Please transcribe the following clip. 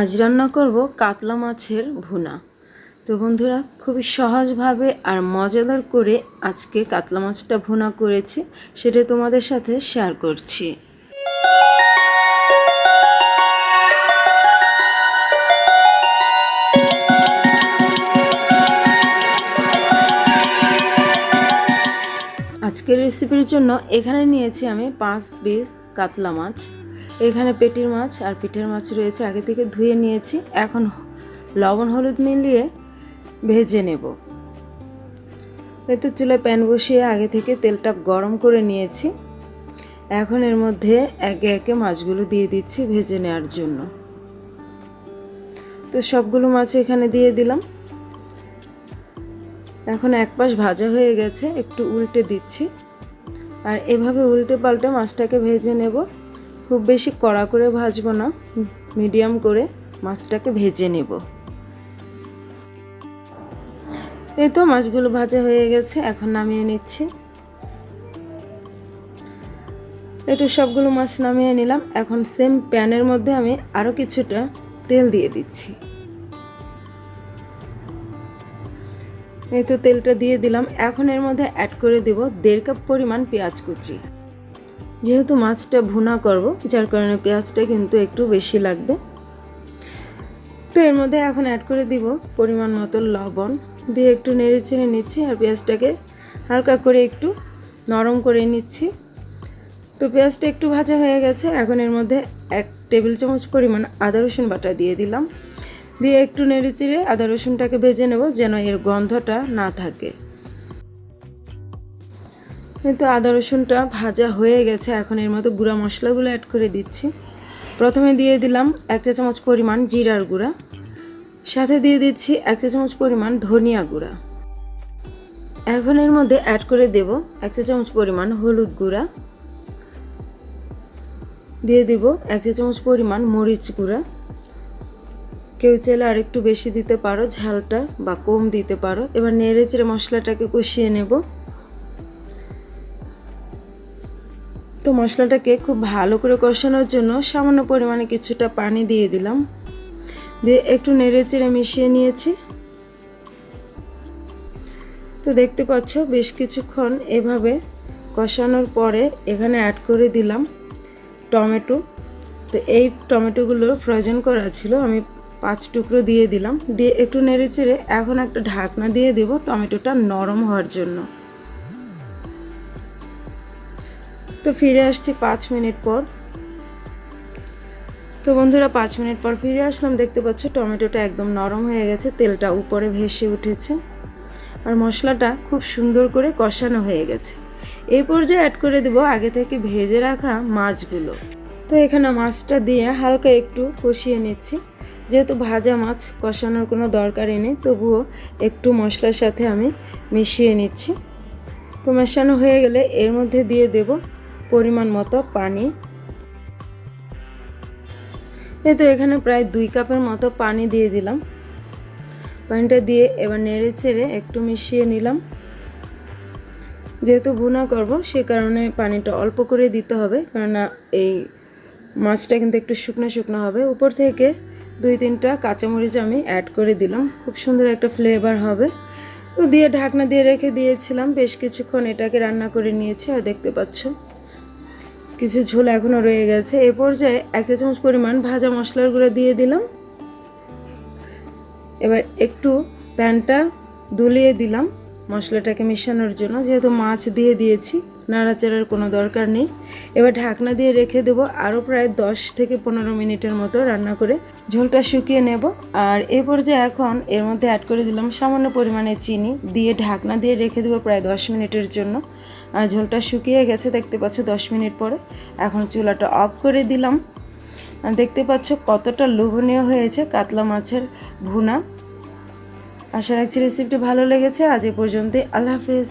আজ রান্না করব কাতলা মাছের ভুনা। তো বন্ধুরা, খুবই সহজভাবে আর মজাদার করে আজকে কাতলা মাছটা ভুনা করেছি, সেটা তোমাদের সাথে শেয়ার করছি। আজকের রেসিপির জন্য এখানে নিয়েছি আমি পাঁচ পিস কাতলা মাছ। এখানে পেটির মাছ আর পিঠের মাছ রয়েছে, আগে থেকে ধুয়ে নিয়েছি। এখন লবণ, হলুদ মিলিয়ে ভেজে নেব। এতে চুলে প্যান বসিয়ে আগে থেকে তেলটা গরম করে নিয়েছি। এখন এর মধ্যে একে একে মাছগুলো দিয়ে দিচ্ছি ভেজে নেওয়ার জন্য। তো সবগুলো মাছ এখানে দিয়ে দিলাম। এখন এক পাশ ভাজা হয়ে গেছে, একটু উল্টে দিচ্ছি। আর এভাবে উল্টে পাল্টে মাছটাকে ভেজে নেব। খুব বেশি কড়া করে ভাজবো না, মিডিয়াম করে মাছটাকে ভেজে নেব। এই তো মাছগুলো ভাজা হয়ে গেছে, এখন নামিয়ে নিচ্ছি। তো সবগুলো মাছ নামিয়ে নিলাম, এখন সেম প্যানের মধ্যে আমি আরও কিছুটা তেল দিয়ে দিচ্ছি। এই তো তেলটা দিয়ে দিলাম, এখন এর মধ্যে অ্যাড করে দেব দেড় কাপ পরিমাণ পেঁয়াজ কুচি। যেহেতু মাছটা ভুনা করব, যার কারণে পেঁয়াজটা কিন্তু একটু বেশি লাগবে। তো এর মধ্যে এখন অ্যাড করে দিব পরিমাণ মতো লবণ। দিয়ে একটু নেড়ে চেড়ে নিচ্ছি আর পেঁয়াজটাকে হালকা করে একটু নরম করে নিচ্ছি। তো পেঁয়াজটা একটু ভাজা হয়ে গেছে, এখন এর মধ্যে এক টেবিল চামচ পরিমাণ আদা রসুন বাটা দিয়ে দিলাম। দিয়ে একটু নেড়ে চেড়ে আদা রসুনটাকে ভেজে নেব যেন এর গন্ধটা না থাকে। কিন্তু আদা রসুনটা ভাজা হয়ে গেছে, এখন এর মতো গুঁড়া মশলাগুলো অ্যাড করে দিচ্ছি। প্রথমে দিয়ে দিলাম এক চা চামচ পরিমাণ জিরার গুঁড়া, সাথে দিয়ে দিচ্ছি এক চা চামচ পরিমাণ ধনিয়া গুঁড়া। এখন এর মধ্যে অ্যাড করে দেব এক চা চামচ পরিমাণ হলুদ গুঁড়া, দিয়ে দিব এক চা চামচ পরিমাণ মরিচ গুঁড়া। কেউ চাইলে আর একটু বেশি দিতে পারো, ঝালটা বা কম দিতে পারো। এবার নেড়ে চেড়ে মশলাটাকে কষিয়ে নেব। তো মশলাটাকে খুব ভালো করে কষানোর জন্য সামান্য পরিমাণে কিছুটা পানি দিয়ে দিলাম। দিয়ে একটু নেড়ে চেড়ে মিশিয়ে নিয়েছি। তো দেখতে পাচ্ছ বেশ কিছুক্ষণ এভাবে কষানোর পরে এখানে অ্যাড করে দিলাম টমেটো। তো এই টমেটোগুলো ফ্রোজেন করা ছিল, আমি পাঁচ টুকরো দিয়ে দিলাম। দিয়ে একটু নেড়ে চেড়ে এখন একটা ঢাকনা দিয়ে দেব টমেটোটা নরম হওয়ার জন্য। তো ফিরে আসছি পাঁচ মিনিট পর। তো বন্ধুরা, পাঁচ মিনিট পর ফিরে আসলাম। দেখতে পাচ্ছ, টমেটোটা একদম নরম হয়ে গেছে, তেলটা উপরে ভেসে উঠেছে। আর মশলাটা খুব সুন্দর করে কষানো হয়ে গেছে। এই পর্যায়ে অ্যাড করে দেব আগে থেকে ভেজে রাখা মাছগুলো। তো এখানে মাছটা দিয়ে হালকা একটু কষিয়ে নিচ্ছি। যেহেতু ভাজা মাছ, কষানোর কোনো দরকারই নেই, তবুও একটু মশলার সাথে আমি মিশিয়ে নিচ্ছি। তো মেশানো হয়ে গেলে এর মধ্যে দিয়ে দেব পরিমাণ মতো পানি। এই তো এখানে প্রায় দুই কাপের মতো পানি দিয়ে দিলাম। পানিটা দিয়ে এবার নেড়ে চেড়ে একটু মিশিয়ে নিলাম। যেহেতু ভুনা করব, সে কারণে পানিটা অল্প করে দিতে হবে, কেননা এই মাছটা কিন্তু একটু শুকনো শুকনো হবে। উপর থেকে দুই তিনটা কাঁচামরিচ আমি অ্যাড করে দিলাম। খুব সুন্দর একটা ফ্লেভার হবে। দিয়ে ঢাকনা দিয়ে রেখে দিয়েছিলাম। বেশ কিছুক্ষণ এটাকে রান্না করে নিয়েছি, আর দেখতে পাচ্ছ। কিছু ঝোল এখনও রয়ে গেছে। এ পর্যায়ে এক চা চামচ পরিমাণ ভাজা মশলার গুঁড়ো দিয়ে দিলাম। এবার একটু প্যানটা দুলিয়ে দিলাম মশলাটাকে মেশানোর জন্য, যেহেতু মাছ দিয়ে দিয়েছি। নাড়াচাড়ার কোনো দরকার নেই। এবার ঢাকনা দিয়ে রেখে দেবো আরও প্রায় দশ থেকে পনেরো মিনিটের মতো রান্না করে। ঝোলটা শুকিয়ে নেব। আর এ পর্যায়ে এখন এর মধ্যে অ্যাড করে দিলাম সামান্য পরিমাণে চিনি। দিয়ে ঢাকনা দিয়ে রেখে দেবো প্রায় দশ মিনিটের জন্য। আর ঝোলটা শুকিয়ে গেছে, দেখতে পাচ্ছ দশ মিনিট পরে। এখন চুলাটা অফ করে দিলাম। দেখতে পাচ্ছ কতটা লোভনীয় হয়েছে কাতলা মাছের ভুনা। আশা রাখছি রেসিপিটি ভালো লেগেছে। আজ এ পর্যন্তই। আল্লাহ হাফেজ।